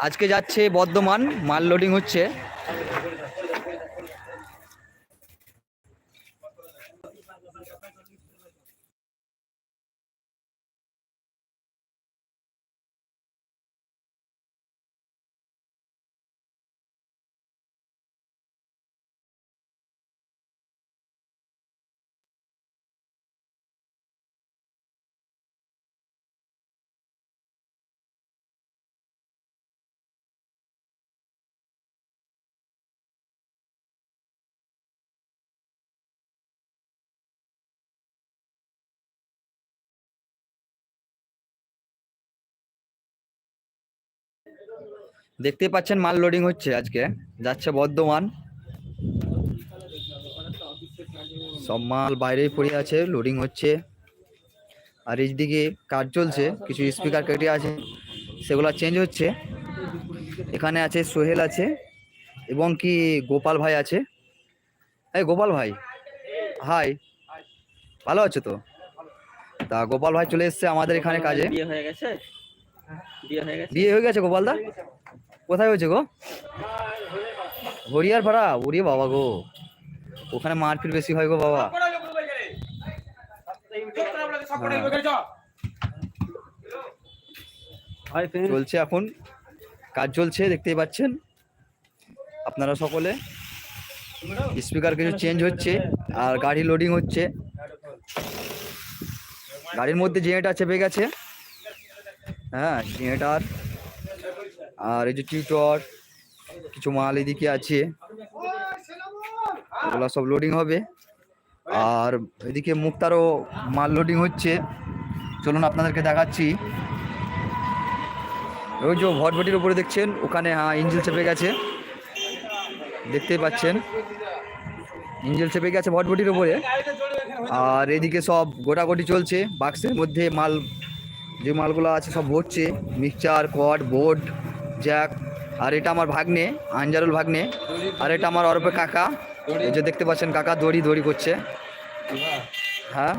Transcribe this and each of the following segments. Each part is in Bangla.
আজকে যাচ্ছে বর্ধমান মাল লোডিং হচ্ছে। দেখতে পাচ্ছেন মাল লোডিং হচ্ছে আজকে। যাচ্ছে বর্ধমান। সব মাল বাইরেই পড়ে আছে লোডিং হচ্ছে। আর এইদিকে কাজ চলছে কিছু স্পিকার কেটে আছে সেগুলো চেঞ্জ হচ্ছে। এখানে আছে সোহেল আছে এবং কি গোপাল ভাই আছে। এই গোপাল ভাই হাই ভালো আছো তো? তা গোপাল ভাই চলে এসছে আমাদের এখানে কাজে। বিয়ে হয়ে গেছে? বিয়ে হয়ে গেছে? বিয়ে হয়ে গেছে গোপালদা? কোথায় হয়েছে গো? হরিয়ার পাড়া? ওরে বাবা গো। ওখানে মারপিট বেশি হয় গো বাবা। চলছে এখন। কাজ চলছে দেখতেই পাচ্ছেন। আপনারা সকলে। স্পিকার কিছু চেঞ্জ হচ্ছে আর গাড়ি লোডিং হচ্ছে। গাড়ির মধ্যে জেনারেটার চেপে গেছে হ্যাঁ জেনারেটার আর এই যে টিউটর কিছু মাল এদিকে আছে। এগুলো সব লোডিং হবে। আর এদিকে মুক্তারও মাল লোডিং হচ্ছে। চলুন আপনাদেরকে দেখাচ্ছি। ওই যে ভটভটির উপরে দেখছেন? ওখানে হ্যাঁ ইঞ্জিল চেপে গেছে। দেখতেই পাচ্ছেন। ইঞ্জিল চেপে গেছে ভটভটির উপরে। আর এদিকে সব গোটাগোটি চলছে। বাক্সের মধ্যে মাল, যে মালগুলো আছে সব ভরছে। মিক্সচার কট বোর্ড জ্যাক আর এটা আমার ভাগ্নে আঞ্জারুল ভাগ্নে আর এটা আমার অরপে কাকা। এই যে দেখতে পাচ্ছেন কাকা দড়ি দড়ি করছে। হ্যাঁ?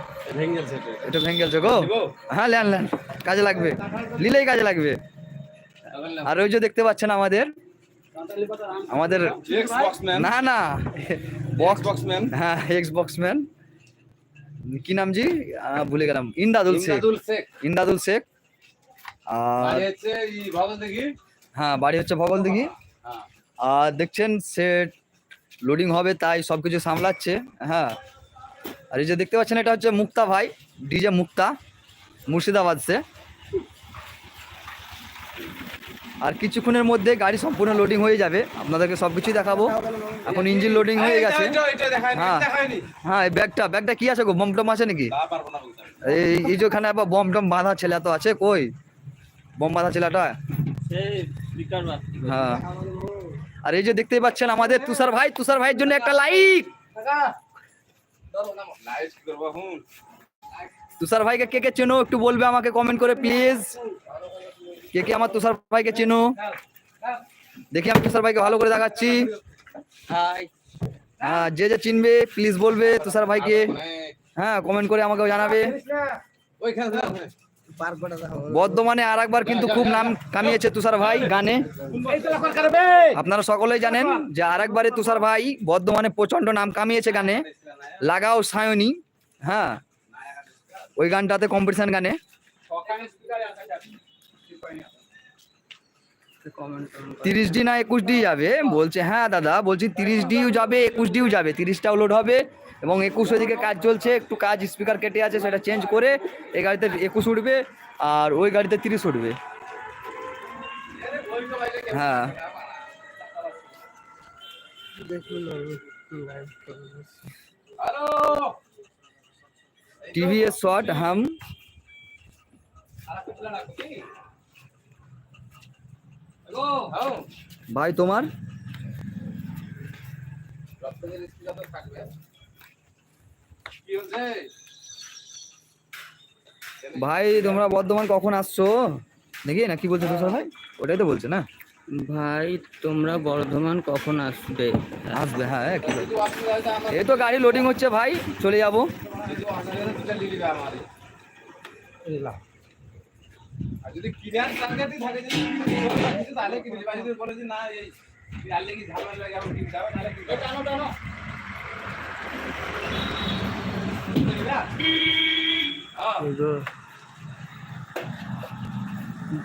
এটা ভেঙে গো? হ্যাঁ লেন লেন কাজে লাগবে। লিলেই কাজে লাগবে। আর ওই যে দেখতে পাচ্ছেন আমাদের আমাদের না না। বক্স বক্সম্যান হ্যাঁ এক্স বক্সম্যান কি নাম জি? ভুলে গেলাম। ইন্দাদুল শেখ। ইন্দাদুল শেখ। আর হ্যাঁ বাড়ি হচ্ছে ভগল দিঘি হ্যাঁ আর দেখছেন সেট লোডিং হবে তাই সব কিছু সামলাচ্ছে হ্যাঁ। আর এই যে দেখতে পাচ্ছেন এটা হচ্ছে মুক্তা ভাই ডিজে মুক্তা মুর্শিদাবাদ সে। আর কিছুক্ষণের মধ্যে গাড়ি সম্পূর্ণ লোডিং হয়ে যাবে আপনাদেরকে সব কিছুই দেখাবো। এখন ইঞ্জিন লোডিং হয়ে গেছে। হ্যাঁ। হ্যাঁ এই ব্যাগটা ব্যাগটা কি আছে গো? বম টম আছে নাকি। এই এই যে ওখানে আবার বম টম বাঁধা ছেলে তো আছে কই? বম বাঁধা ছেলেটা? হ্যাঁ। আর এই যে দেখতেই পাচ্ছেন আমাদের তুষার ভাই তুষার ভাইয়ের জন্য একটা লাইক তুষার ভাইকে কে কে চেনো একটু বলবে আমাকে কমেন্ট করে প্লিজ কে কে আমার তুষার ভাইকে চেনো? দেখি আমি তুষার ভাইকে ভালো করে দেখাচ্ছি। হ্যাঁ যে যে চিনবে প্লিজ বলবে তুষার ভাইকে। হ্যাঁ কমেন্ট করে আমাকে জানাবে। ওইখানে। বর্ধমানে আর একবার কিন্তু খুব নাম কামিয়েছে তুষার ভাই গানে। আপনারা সকলেই জানেন যে আর একবারে তুষার ভাই বর্ধমানে প্রচণ্ড নাম কামিয়েছে গানে। লাগাও সায়নি হ্যাঁ ওই গানটাতে কম্পিটিশন গানে। তিরিশ ডি না একুশ ডি যাবে? বলছে হ্যাঁ দাদা। বলছি, তিরিশ ডিও যাবে, একুশ ডিও যাবে। তিরিশটাও লোড হবে। এবং একুশ দিকে কাজ চলছে, একটু কাজ স্পিকার কেটে আছে, সেটা চেঞ্জ করে এই গাড়িতে একুশ উঠবে আর ওই গাড়িতে তিরিশ উঠবে। হ্যাঁ। টিভিএস শট হাম ভাই, তোমার? ভাই তোমরা বর্ধমান কখন আসছো? নাকি না কি বলছো তুষার ভাই? ওটাই তো বলছে না? ভাই তোমরা বর্ধমান কখন আসবে? আসবে হ্যাঁ কি হয় তো আমার এই তো গাড়ি লোডিং হচ্ছে ভাই চলে যাব। যদি তো কিনার থাকে তাহলে কিনে যদি বলে যে না এই কি ঝামেলা লাগে। টানো টানো।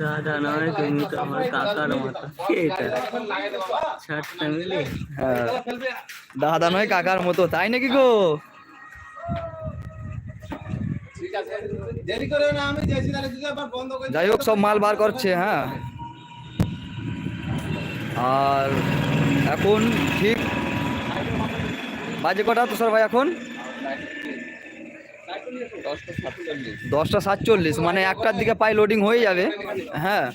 দাদা নয় তুমি তো আমার কাকার মতো। কে এটা ফ্যামিলি হ্যাঁ। দাদা নয় কাকার মতো তাই নাকি গো? ঠিক আছে দেরি করে না আমি যাইছি তাহলে যদি আবার বন্ধ করে যাই হোক সব মাল বার করছে হ্যাঁ। আর এখন ঠিক বাজে কটা তুষার ভাই এখন? দশটা সাতচল্লিশ। মানে একটার দিকে পাই লোডিং হয়ে যাবে। হ্যাঁ।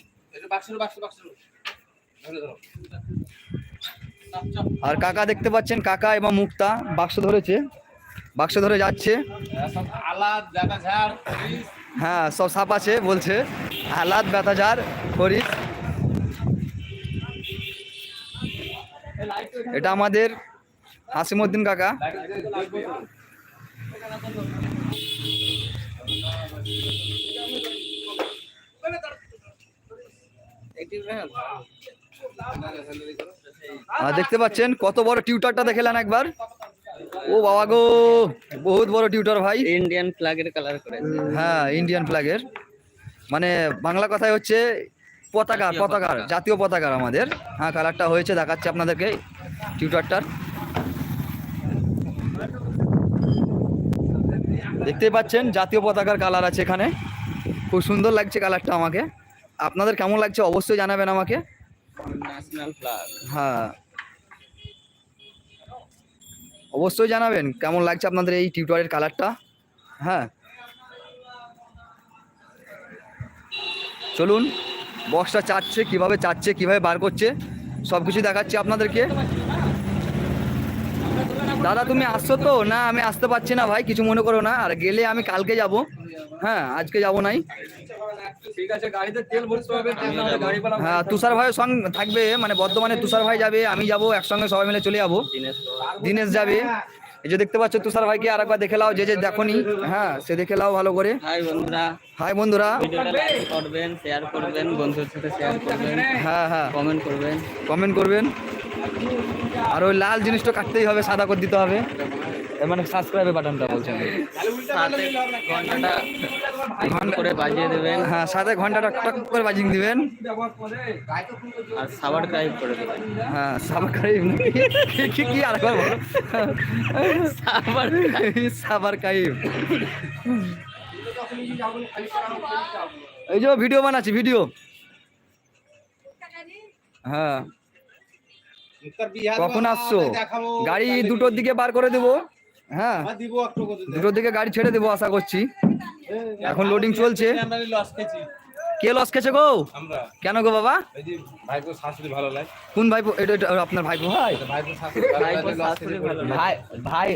আর কাকা দেখতে পাচ্ছেন, কাকা এবং মুক্তা বাক্স ধরেছে। বাক্স ধরে যাচ্ছে। হ্যাঁ সব সাপ আছে, বলছে। আলাদ, বেতাজার খরিদ এটা আমাদের হাসিমুদ্দিন কাকা। দেখতে পাচ্ছেন কত বড় টিউটারটা দেখেলেন একবার। ও বাবা গো বহুত বড় টিউটার ভাই। ইন্ডিয়ান ফ্ল্যাগের কালার করে হ্যাঁ ইন্ডিয়ান ফ্ল্যাগের মানে বাংলা কথায় হচ্ছে পতাকা পতাকার জাতীয় পতাকার আমাদের। হ্যাঁ কালারটা হয়েছে দেখাচ্ছি আপনাদেরকে টিউটারটার। দেখতেই পাচ্ছেন জাতীয় পতাকার কালার আছে এখানে। খুব সুন্দর লাগছে কালারটা আমাকে। আপনাদের কেমন লাগছে অবশ্যই জানাবেন আমাকে। হ্যাঁ। অবশ্যই জানাবেন কেমন লাগছে আপনাদের এই টিউটারের কালারটা। হ্যাঁ। চলুন বক্সটা চাচ্ছে কীভাবে চাচ্ছে কীভাবে বার করছে সব কিছু দেখাচ্ছি আপনাদেরকে। দাদা তুমি আসছো তো? না আমি আসতে পারছি না ভাই কিছু মনে করো না। আর গেলে আমি কালকে যাব। হ্যাঁ আজকে যাব নাই। ঠিক আছে গাড়িতে তেল ভরতে হবে তেল না হলে গাড়ি পালা হ্যাঁ তুষার ভাইয়ের সঙ্গে থাকবে মানে বর্ধমানে তুষার ভাই যাবে আমি যাব একসঙ্গে সবাই মিলে চলে যাব। দিনেশ দিনেশ যাবে। এই যে দেখতে পাচ্ছ তুষার ভাইকে আর একবার দেখে লাও যে যে দেখনি। হ্যাঁ সে দেখে লাও ভালো করে। হাই বন্ধুরা। হাই বন্ধুরা। করবেন শেয়ার করবেন বন্ধুদের সাথে শেয়ার করবেন। হ্যাঁ হ্যাঁ। কমেন্ট করবেন। কমেন্ট করবেন। আর ওই লাল জিনিসটা কাটতেই হবে সাদা করে দিতে হবে। মানে সাবস্ক্রাইবের বাটনটা বলছেন। ঘন্টাটা ঘন করে বাজিয়ে দেবেন। হ্যাঁ সাথে ঘন্টাটা টক করে বাজিং দিবেন। আর সাবার ক্রাইব করে দেবেন। হ্যাঁ সাবার কাইম কি? কি আর একবার বলো। সাবার এই যে ভিডিও বানাচ্ছি ভিডিও হ্যাঁ। কখন আসছো? গাড়ি দুটোর দিকে বার করে দেবো হ্যাঁ। করে দুটোর দিকে গাড়ি ছেড়ে দেবো আশা করছি। এখন লোডিং চলছে। আমরা লস খেয়েছি কে লস খেছে গো কেন গো বাবা ভাইপো শাশুড়ি ভালো লাগে কোন ভাইপো? এটা এটা আপনার ভাইপো? ভাই। ভাই ভাই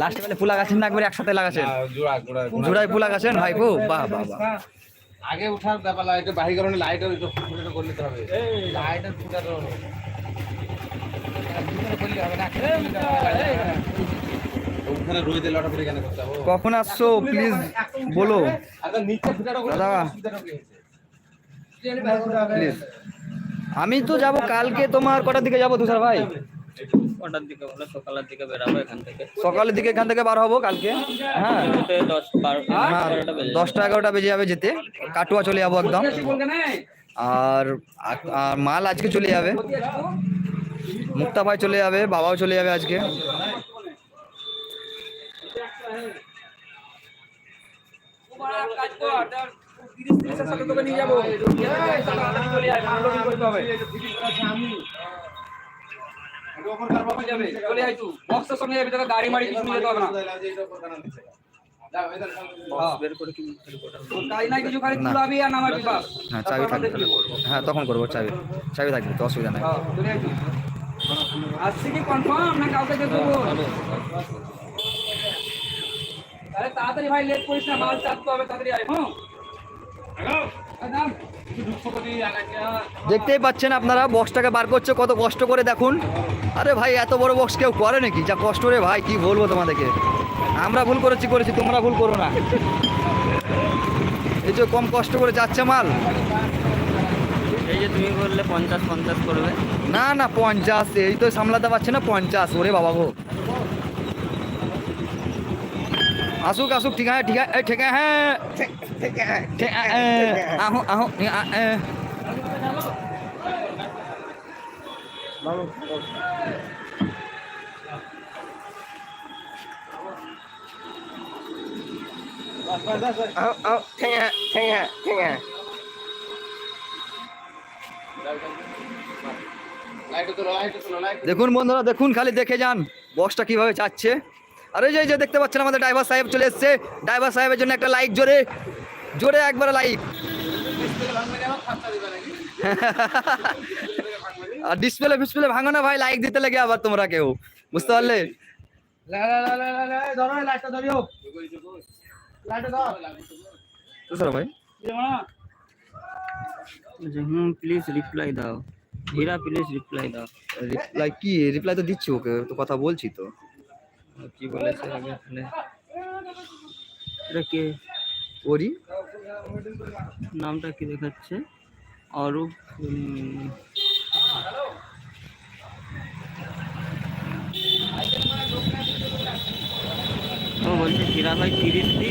লাস্টে বেলা ফুলা গাছেন না? একবার একসাথে লাগাছেন? জোড়ায় ফুলা গাছেন ভাইপো? বাহ বাহ বাহ। আগে উঠার ব্যাপার লাগে একটু বাহি কারণে হবে। লাইটের ফুটাটা ওখানে রয়ে দিলে ওটা করে কেন করতে হবে কখন আসছো? প্লিজ বলো। আর নিচে ফুটাটা করে দাদা। প্লিজ। আমি তো যাব কালকে তোমার কটার দিকে যাব তুষার ভাই? কটার দিকে বলো? সকালের দিকে বেরাবো এখান থেকে। সকালের দিকে এখান থেকে বার হব কালকে? হ্যাঁ। হ্যাঁ। দশটা এগারোটা বেজে যাবে। যেতে। কাটুয়া চলে যাব একদম। আর আর মাল আজকে চলে যাবে। মুক্তা ভাই চলে যাবে বাবাও চলে যাবে আজকে। গাড়ি মারি কিছু নিয়ে যেতে হবে না হ্যাঁ চাবি থাকবে হ্যাঁ তখন করব চাবি। চাবি থাকবে তো অসুবিধা নাই। আসছি কি কনফার্ম না কাউকে দেখব। তাহলে তাড়াতাড়ি ভাই লেট করিস না মাল চাপতে হবে তাড়াতাড়ি আয়। হ্যাঁ। দেখতেই পাচ্ছেন আপনারা বক্সটাকে বার করছে কত কষ্ট করে দেখুন। আরে ভাই এত বড় বক্স কেউ করে নাকি? যা কষ্ট রে ভাই কি বলব তোমাদেরকে? আমরা ভুল করেছি করেছি তোমরা ভুল করো না। এই যে কম কষ্ট করে যাচ্ছে মাল। এই যে তুমি বললে পঞ্চাশ পঞ্চাশ করবে। না না পঞ্চাশ। এই তো সামলাতে পারছে না পঞ্চাশ। ওরে বাবা গো। আসুক আসুক ঠিক আছে ঠিক আছে ঠিক আছে। হ্যাঁ ঠিক আছে। আহো আহো আ, এ। লাইটে তোলো লাইটে তোলো লাইট দেখুন বন্ধুরা দেখুন খালি দেখে যান বক্সটা কীভাবে চাচ্ছে আরে এই যে- দেখতে পাচ্ছেন আমাদের ড্রাইভার সাহেব চলে এসছে ড্রাইভার সাহেবের জন্য একটা লাইক জোরে জোরে একবারে লাইক আর ডিসপ্লে ফিসপ্লে ভাঙো না ভাই লাইক দিতে লাগে আবার তোমরা কেউ বুঝতে পারলে ভাই বলছে, হুম প্লিজ রিপ্লাই দাও হীরা প্লিজ রিপ্লাই দাও রিপ্লাই কি রিপ্লাই তো দিচ্ছি ওকে তো কথা বলছি তো কি বলেছে আগে এখানে এটা কে ওরি নামটা কি দেখাচ্ছে অরূপ উম, ও বলছে হীরা ভাই তিরিশ দি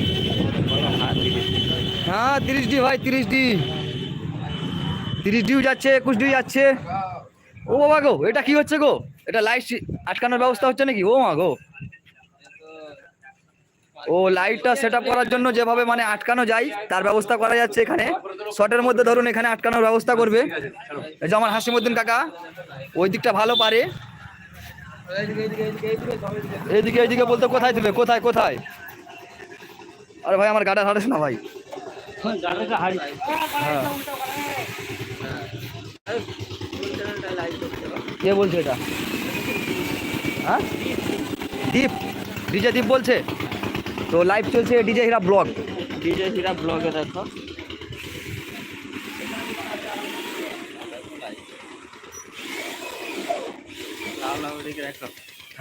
বলো হ্যাঁ তিরিশ দি হ্যাঁ তিরিশ ডি ভাই তিরিশ ডি তিরিশ ডিউ যাচ্ছে একুশ ডিউ যাচ্ছে। ও বাবা গো এটা কি হচ্ছে গো? এটা লাইট আটকানোর ব্যবস্থা হচ্ছে নাকি? ও মা গো। ও লাইটটা সেট আপ করার জন্য যেভাবে মানে আটকানো যায় তার ব্যবস্থা করা যাচ্ছে এখানে। শর্টের মধ্যে ধরুন এখানে আটকানোর ব্যবস্থা করবে। এই যে আমার হাসিমুদ্দিন কাকা ওই দিকটা ভালো পারে। এইদিকে এইদিকে বলতে কোথায় দিবে কোথায় কোথায়? আরে ভাই আমার গাটা হারিস না ভাই। হ্যাঁ। কে বলছে এটা? হ্যাঁ? দীপ। ডিজে দীপ বলছে। তো লাইভ চলছে DJ Hira blog. DJ Hira ব্লগে দেখো।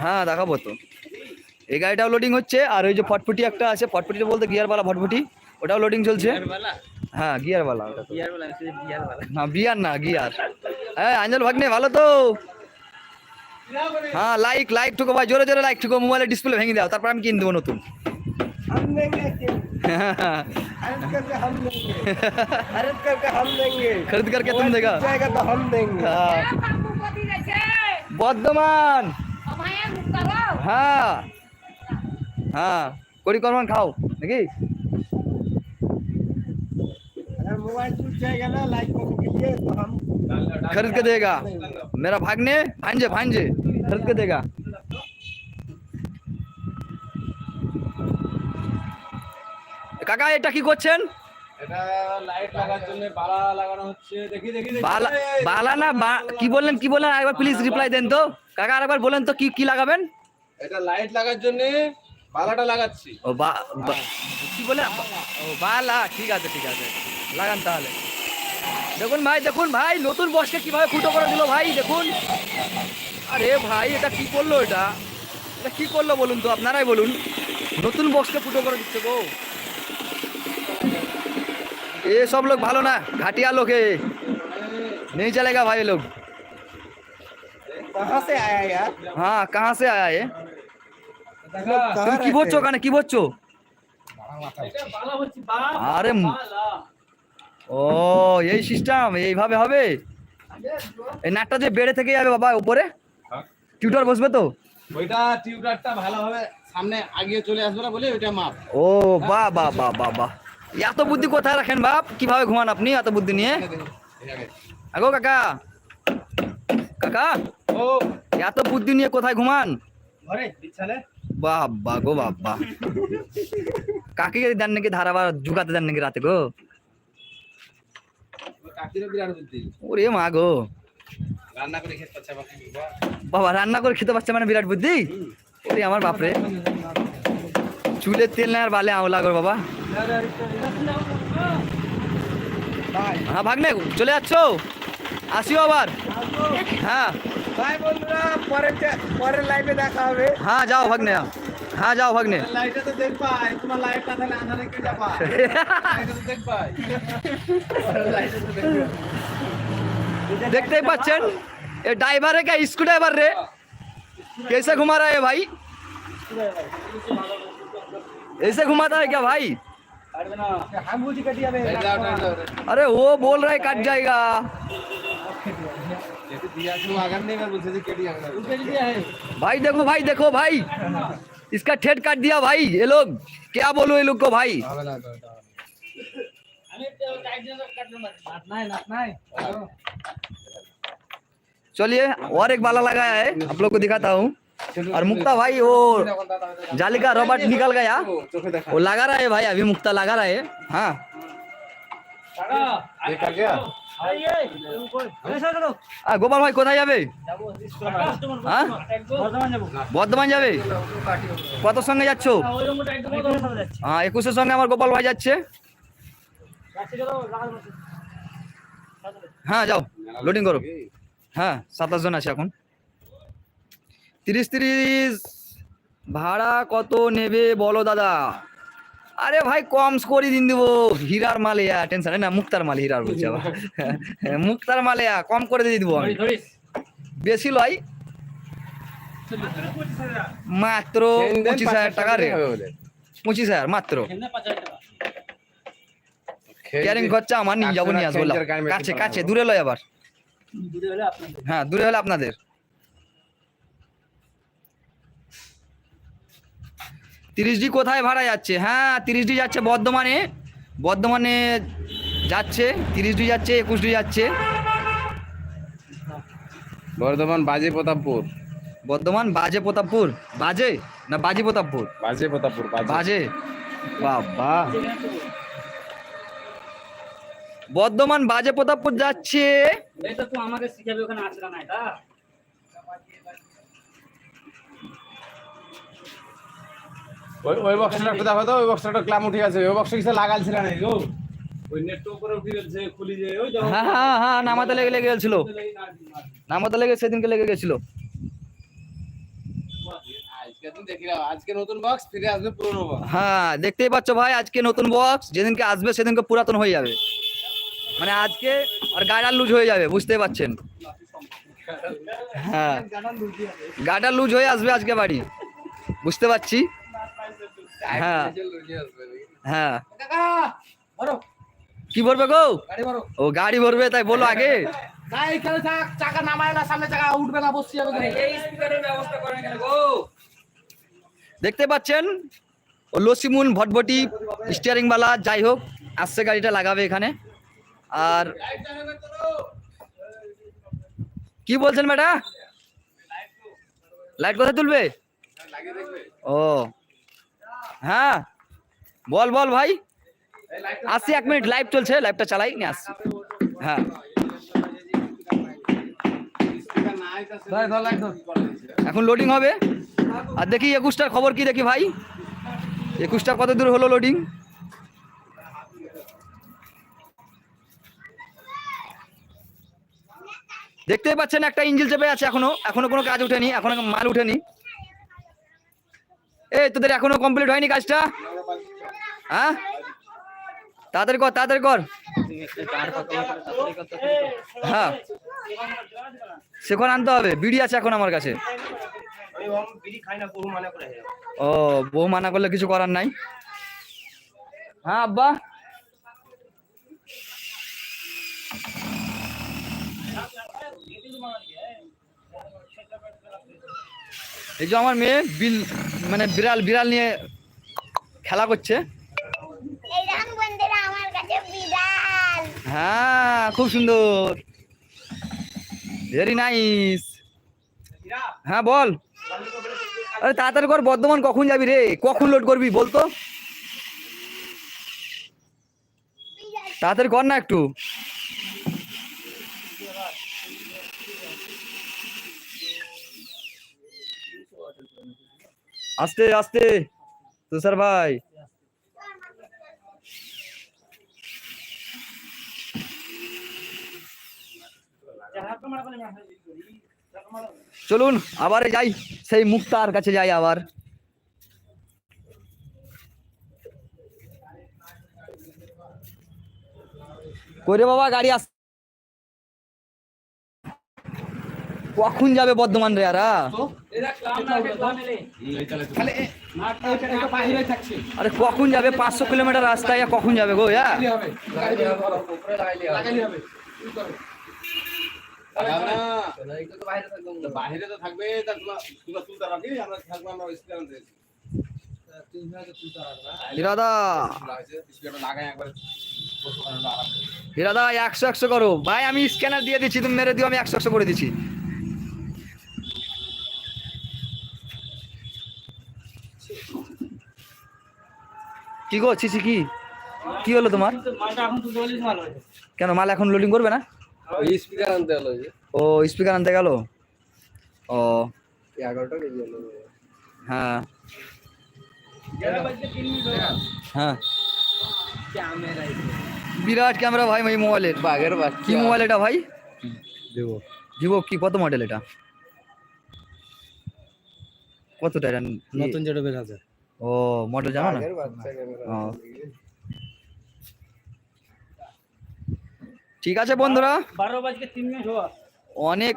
হ্যাঁ দেখাবো তো। এই গাড়িটাও লোডিং হচ্ছে আর ওই যে ফটফটি একটা আছে ফটফটি বলতে গিয়ারওয়ালা ফটফটি ওটাও লোডিং চলছে। বিয়ারওয়ালা হ্যাঁ গিয়ারওয়ালা ওটা তো। বিয়ারওয়ালা বিয়ারওয়ালা না বিয়ার না গিয়ার হ্যাঁ আঞ্জল ভাগ্নে ভালো তো হ্যাঁ লাইক লাইক ঠুকো ভাই জোরে জোরে লাইক ঠুকো মোবাইলের ডিসপ্লে ভেঙে দাও তারপর আমি কিনে দেবো নতুন हम देंगे खरीद करके हम देंगे खरीद करके हम देंगे खरीद करके तुम देगा जाएगा तो हम देंगे হ্যাঁ। বর্ধমান হ্যাঁ হ্যাঁ করি করমান খাও নাকি खरीद के देगा मेरा भागने भांजे भांजे खरीद के देगा কাকা এটা কি করছেন এটা লাইট লাগার জন্য বালা লাগানো হচ্ছে দেখি দেখি দেখি বালা বালা না বা- কি বললেন কি বললেন একবার প্লিজ রিপ্লাই দেন তো কাকা আরেকবার বলেন তো কি কি লাগাবেন এটা লাইট লাগার জন্য বালাটা লাগাচ্ছি ও বা বা- কি বলে ও বালা ঠিক আছে ঠিক আছে লাগান তাহলে দেখুন ভাই দেখুন ভাই নতুন বসকে কিভাবে ফুটো করে দিল ভাই দেখুন আরে ভাই এটা কি করলো এটা এটা কি করলো বলুন তো আপনারাই বলুন নতুন বক্সকে ফুটো করে দিচ্ছে গো ये सब लोग भालो ना घाटिया लोग है नहीं चलेगा भाई ये लोग कहाँ से आया यार हाँ कहाँ से आया ये তুমি কি বলছো ওখানে কি বলছো আরে ম- ও এই সিস্টেম এইভাবে হবে? এই নাটটা যে বেড়ে থেকে যাবে বাবা উপরে? টিউটার বসবে তো? ওইটা টিউটারটা ভালোভাবে সামনে আগিয়ে চলে আসবে না বলে ওইটা মাপ ও বা বাহ বাহ বাহ বাহ। এত বুদ্ধি কোথায় রাখেন বাপ? কীভাবে ঘুমান আপনি এত বুদ্ধি নিয়ে? আগো কাকা। কাকা ও। এত বুদ্ধি নিয়ে কোথায় ঘুমান? ঘরে বিছানে বাবা গো বাবা কাকে দেন নাকি ধারাবার ঝুকাতে দেন নাকি রাতে গো? ওরে মা গো। করে বাবা রান্না করে খেতে পারছে মানে বিরাট বুদ্ধি? ওরে আমার বাপরে। চুলের তেল নেই আর বালে আওলা গো বাবা। হ্যাঁ ভাগ্নে চলে যাচ্ছ? আসিও আবার। হ্যাঁ। ভাই পরের লাইভে দেখা হবে। হ্যাঁ যাও ভাগ্নে যাও। হ্যাঁ যাও ভাগ্নে লাইটে তো দেখ পাই তোমার লাইট না থাকলে আন্ধারে কে যাবা লাইটে তো দেখ পাই লাইটে তো দেখ পাই देखते बच्चन ये ड्राइवर है क्या स्कू ड्राइवर रे कैसे घुमा रहा है भाई ऐसे घुमाता है क्या भाई কাটবে না হাম বুঝি কাটি যাবে যাও যাও যাও अरे वो बोल रहा है कट जाएगा যেতে দিয়া ছিল আগাম নেই এবার বলছে যে কেটে যাবে কেটে দিয়া হে भाई देखो भाई देखो भाई इसका ठेठ काट दिया भाई, ये लोग। क्या बोलो ये लोग को भाई? चलिए, और एक बाला लगाया है, आप लोग को दिखाता हूँ। और मुक्ता भाई, वो जाली का रॉबर्ट निकल गया। वो लगा रहा है भाई, अभी मुक्ता लगा रहा है। हाँ। গোপাল ভাই, কোথায় যাবে? হ্যাঁ? বর্ধমান যাবে? কত সঙ্গে যাচ্ছ? হ্যাঁ একুশের সঙ্গে আমার গোপাল ভাই যাচ্ছে। হ্যাঁ যাও লোডিং করো। হ্যাঁ সাতাশ জন আছে এখন। তিরিশ তিরিশ। ভাড়া কত নেবে বলো দাদা? আরে ভাই কম করে দিন দিব। হীরার মালে টেনশন না মুক্তার মালে হীরার বলছে আবার। মুক্তার মালে কম করে দিয়ে দিবো আমি। বেশি লয়? মাত্র পঁচিশ হাজার টাকা রে। পঁচিশ হাজার মাত্র। ক্যারিং খরচা আমার নিয়ে যাব নিয়ে আসব কাছে কাছে দূরে লয় আবার। দূরে হলে আপনাদের। হ্যাঁ দূরে হলে আপনাদের। তিরিশ ডি কোথায় ভাড়া যাচ্ছে? হ্যাঁ তিরিশ ডি যাচ্ছে বর্ধমানে। বর্ধমানে যাচ্ছে তিরিশ ডি যাচ্ছে একুশ ডি যাচ্ছে। বর্ধমান বাজে প্রতাপপুর। বর্ধমান বাজে প্রতাপপুর। বাজে না বাজি প্রতাপপুর? বাজে প্রতাপপুর বাজে। বাবা। বর্ধমান বাজে প্রতাপপুর যাচ্ছে। আমাকে শিখাবে ওখানে আসরা না এটা? ওই ওই বক্সটা একটু দেখো তো ওই বক্সটা ক্লাম উঠে গেছে ওই বক্সটা কিছু লাগালছিল না গো? ওই নেট উপরে উঠে গেছে খুলি যে ওই দেখো। হ্যাঁ হ্যাঁ হ্যাঁ নামাতে লেগে লেগে গেছিল। নামাতে লেগে সেদিনকে লেগে গেছিল। বক্স বক্স হ্যাঁ দেখতেই পাচ্ছ ভাই আজকে নতুন বক্স যেদিনকে আসবে সেদিনকে পুরাতন হয়ে যাবে। মানে আজকে আর গাডার লুজ হয়ে যাবে বুঝতেই পারছেন হ্যাঁ গাডার লুজ হয়ে আসবে আজকে বাড়ি। বুঝতে পারছি? হ্যাঁ হ্যাঁ বড় কি ভরবে গো? গাড়ি বড় ও গাড়ি ভরবে তাই বলো আগে। না এখানে থাক চাকা নামায় না সামনে চাকা উঠবে না বসে যাবে এই স্পিকারের ব্যবস্থা করেন কেন গো। দেখতে পাচ্ছেন? ও লসিমুন ভটভটি স্টিয়ারিং বালা যাই হোক আসছে গাড়িটা লাগাবে এখানে। আর কি বলছেন ম্যাডা লাইট কোথায় তুলবে? ও। হ্যাঁ। বল বল ভাই। আসছি এক মিনিট লাইভ চলছে লাইভটা চালাই, নিয়ে আসছি হ্যাঁ। এখন লোডিং হবে। আর দেখি একুশটার খবর কি দেখি ভাই। একুশটা কত দূর হলো লোডিং দেখতেই পাচ্ছেন একটা ইঞ্জিল চেপে আছে এখনও। এখনও কোনো কাজ উঠেনি, এখনও মাল উঠেনি। এই, তোদের এখনও কমপ্লিট হয়নি কাজটা? হ্যাঁ? তাড়াতাড়ি কর তাড়াতাড়ি কর। হ্যাঁ। সেখন আনতে হবে, বিড়ি আছে এখন আমার কাছে। ও, বউ মানা করলে কিছু করার নাই। হ্যাঁ আব্বা? এই যে আমার মেয়ে বিল মানে বিড়াল বিড়াল নিয়ে খেলা করছে। হ্যাঁ খুব সুন্দর। ভেরি নাইস হ্যাঁ বল। আরে তাড়াতাড়ি কর বর্ধমান কখন যাবি রে? কখন লোড করবি বলতো? তাড়াতাড়ি কর না একটু। আস্তে আস্তে। তুষার ভাই। চলুন, আবার যাই। সেই মুক্তার কাছে যাই আবার। কই বাবা, গাড়ি আস কখন যাবে বর্ধমান রে আরা আরে কখন যাবে? পাঁচশো কিলোমিটার রাস্তায় আর কখন যাবে গো হ্যাঁ হবে লাগাইলে হবে। লাগাও না। তো বাইরে তো থাকবে তা তোমরা তোমরা তুলতে পারবে কি? আমরা থাকব আমরা স্পিকার আনতে গেছি। হিরাদা। লাগাইছে, স্পিকারটা লাগাই একবার বসো কারণ আরাম করে। হিরাদা একশো একশো করো। ভাই আমি স্ক্যানার দিয়ে দিচ্ছি তুমি মেরে দিও আমি একশো একশো করে দিচ্ছি। কি গো ছিছি কি? কি হলো তোমার? কেন মাল এখন লোডিং করবে না? স্পিকার আনতে যে। ও স্পিকার আনতে গেল? ও। হ্যাঁ। হয়ে। ক্যামেরা বিরাট ক্যামেরা ভাই এই মোবাইলের। বাঘের কি মোবাইল এটা ভাই? দেবো ভিভো কি কত মডেল এটা? কতটা এটা নতুন যেটা বের আছে ও মডেল জানো না। ঠিক আছে বন্ধুরা। বারো বাজকে তিন মিনিট হওয়া। অনেক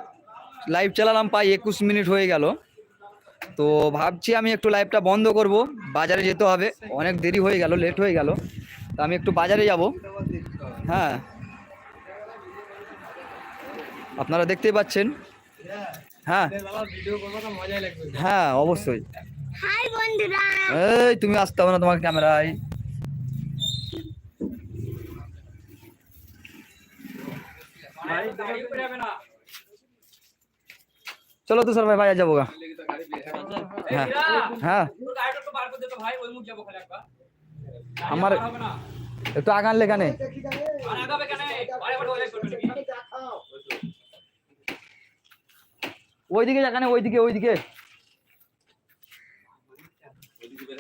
লাইভ চালালাম প্রায় একুশ মিনিট হয়ে গেল। তো ভাবছি আমি একটু লাইভটা বন্ধ করব। বাজারে যেতে হবে। অনেক দেরি হয়ে গেল লেট হয়ে গেল। তো আমি একটু বাজারে যাব। হ্যাঁ। আপনারা দেখতেই পাচ্ছেন। হ্যাঁ। ভিডিও করব তো মজাই লাগবে। হ্যাঁ অবশ্যই। হাই বন্ধুরা এই তুমি আসতে হবে না তোমার ক্যামেরায় ভাই দাঁড়িয়ে পড়ে যাবে না চলো তুষার ভাই বাজার যাবো গা এই হ্যাঁ হীরা, হ্যাঁ তোর গাড়িটা একটু বার করে দে তো ভাই ওই মুখ যাবো খালি একবার আমার- হবে না একটু আগান লেখানে আর আগাবে কেন বারে বারে ওই করবে নাকি ওইদিকে যেখানে ওইদিকে ওইদিকে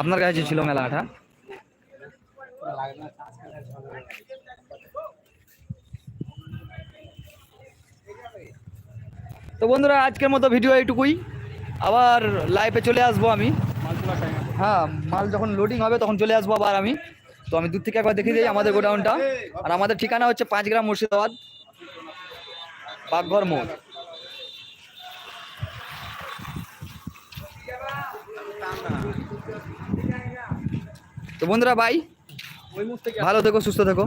আপনার কাছে ছিল মেলা আঠা। তো বন্ধুরা আজকের মতো ভিডিও এইটুকুই। আবার লাইভে চলে আসব আমি। হ্যাঁ মাল যখন লোডিং হবে তখন চলে আসব আবার আমি। তো আমি দূর থেকে একবার দেখিয়ে দিই আমাদের গোডাউনটা। আর আমাদের ঠিকানা হচ্ছে পাঁচ গ্রাম মুর্শিদাবাদ বাগঘর মোড়। তো বন্ধুরা বাই ভালো থেকো সুস্থ থেকো।